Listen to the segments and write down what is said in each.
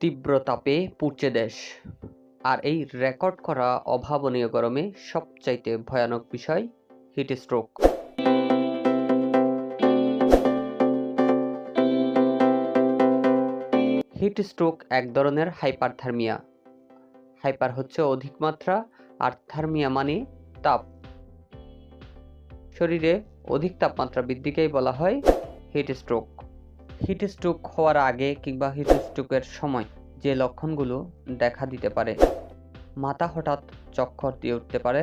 তীব্র তাপে পুড়ছে দেশ। আর এই রেকর্ড করা অভাবনীয় গরমে সবচাইতে ভয়ানক বিষয় হিট স্ট্রোক। হিট স্ট্রোক এক ধরনের হাইপারথার্মিয়া। হাইপার হচ্ছে অধিক মাত্রা আর থার্মিয়া মানে তাপ। শরীরে অধিক তাপমাত্রা বৃদ্ধিকেই বলা হয় হিট স্ট্রোক। হিট স্ট্রোক হওয়ার আগে কিংবা হিট স্ট্রোকের সময় যে লক্ষণগুলো দেখা দিতে পারে। মাথা হঠাৎ চক্কর দিয়ে উঠতে পারে,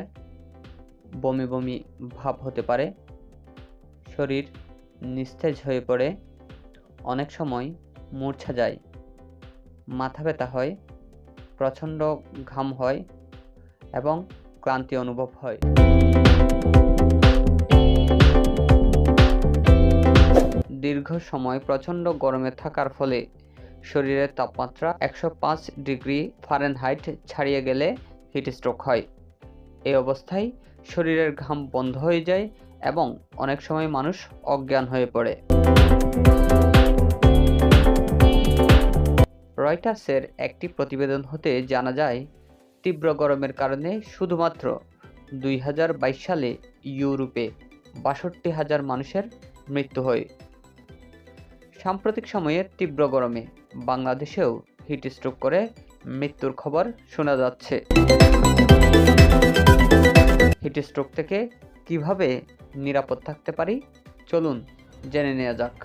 বমি বমি ভাব হতে পারে, শরীর নিস্তেজ হয়ে পড়ে, অনেক সময় মূর্ছা যায়, মাথা ব্যথা হয়, প্রচণ্ড ঘাম হয় এবং ক্লান্তি অনুভব হয়। দীর্ঘ সময় প্রচণ্ড গরমে থাকার ফলে শরীরের তাপমাত্রা একশো পাঁচ ডিগ্রি ফারেনহাইট ছাড়িয়ে গেলে হিট স্ট্রোক হয়। এই অবস্থায় শরীরের ঘাম বন্ধ হয়ে যায় এবং অনেক সময় মানুষ অজ্ঞান হয়ে পড়ে। রয়টার্সের একটি প্রতিবেদন হতে জানা যায়, তীব্র গরমের কারণে শুধুমাত্র দুই হাজার বাইশ সালে ইউরোপে বাষট্টি হাজার মানুষের মৃত্যু হয়। সাম্প্রতিক সময়ে তীব্র গরমে বাংলাদেশেও হিট স্ট্রোক করে মৃত্যুর খবর শোনা যাচ্ছে। হিট স্ট্রোক থেকে কীভাবে নিরাপদ থাকতে পারি? চলুন জেনে নেওয়া যাক।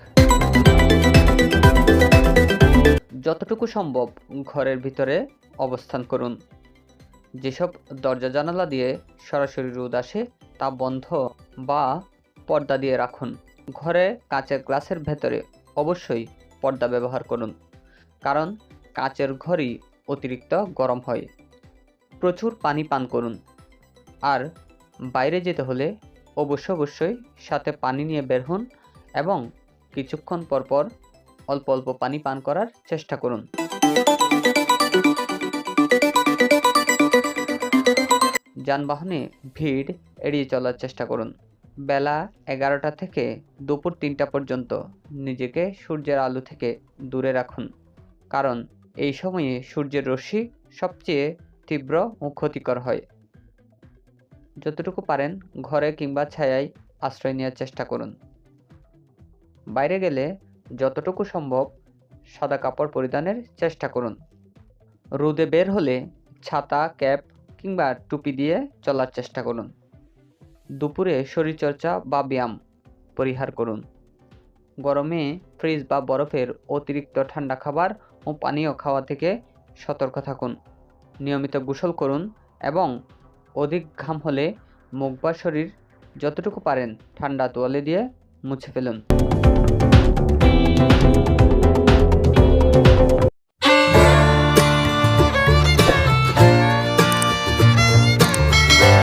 যতটুকু সম্ভব ঘরের ভিতরে অবস্থান করুন। যেসব দরজা জানালা দিয়ে সরাসরি রোদ আসে তা বন্ধ বা পর্দা দিয়ে রাখুন। ঘরে কাঁচের গ্লাসের ভেতরে অবশ্যই পর্দা ব্যবহার করুন, কারণ কাঁচের ঘরই অতিরিক্ত গরম হয়। প্রচুর পানি পান করুন। আর বাইরে যেতে হলে অবশ্য অবশ্যই সাথে পানি নিয়ে বের হন এবং কিছুক্ষণ পর পর অল্প অল্প পানি পান করার চেষ্টা করুন। যানবাহনে ভিড় এড়িয়ে চলার চেষ্টা করুন। বেলা এগারোটা থেকে দুপুর তিনটা পর্যন্ত নিজেকে সূর্যের আলো থেকে দূরে রাখুন। কারণ এই সময়ে সূর্যের রশ্মি সবচেয়ে তীব্র ও ক্ষতিকর হয়। যতটুকু পারেন ঘরে কিংবা ছায়ায় আশ্রয় নেওয়ার চেষ্টা করুন। বাইরে গেলে যতটুকু সম্ভব সাদা কাপড় পরিধানের চেষ্টা করুন। রোদে বের হলে ছাতা, ক্যাপ কিংবা টুপি দিয়ে চলার চেষ্টা করুন। দুপুরে শরীরচর্চা বা ব্যায়াম পরিহার করুন। গরমে ফ্রিজ বা বরফের অতিরিক্ত ঠান্ডা খাবার ও পানীয় খাওয়া থেকে সতর্ক থাকুন। নিয়মিত গোসল করুন এবং অধিক ঘাম হলে মুখ বা শরীর যতটুকু পারেন ঠান্ডা তোয়ালে দিয়ে মুছে ফেলুন।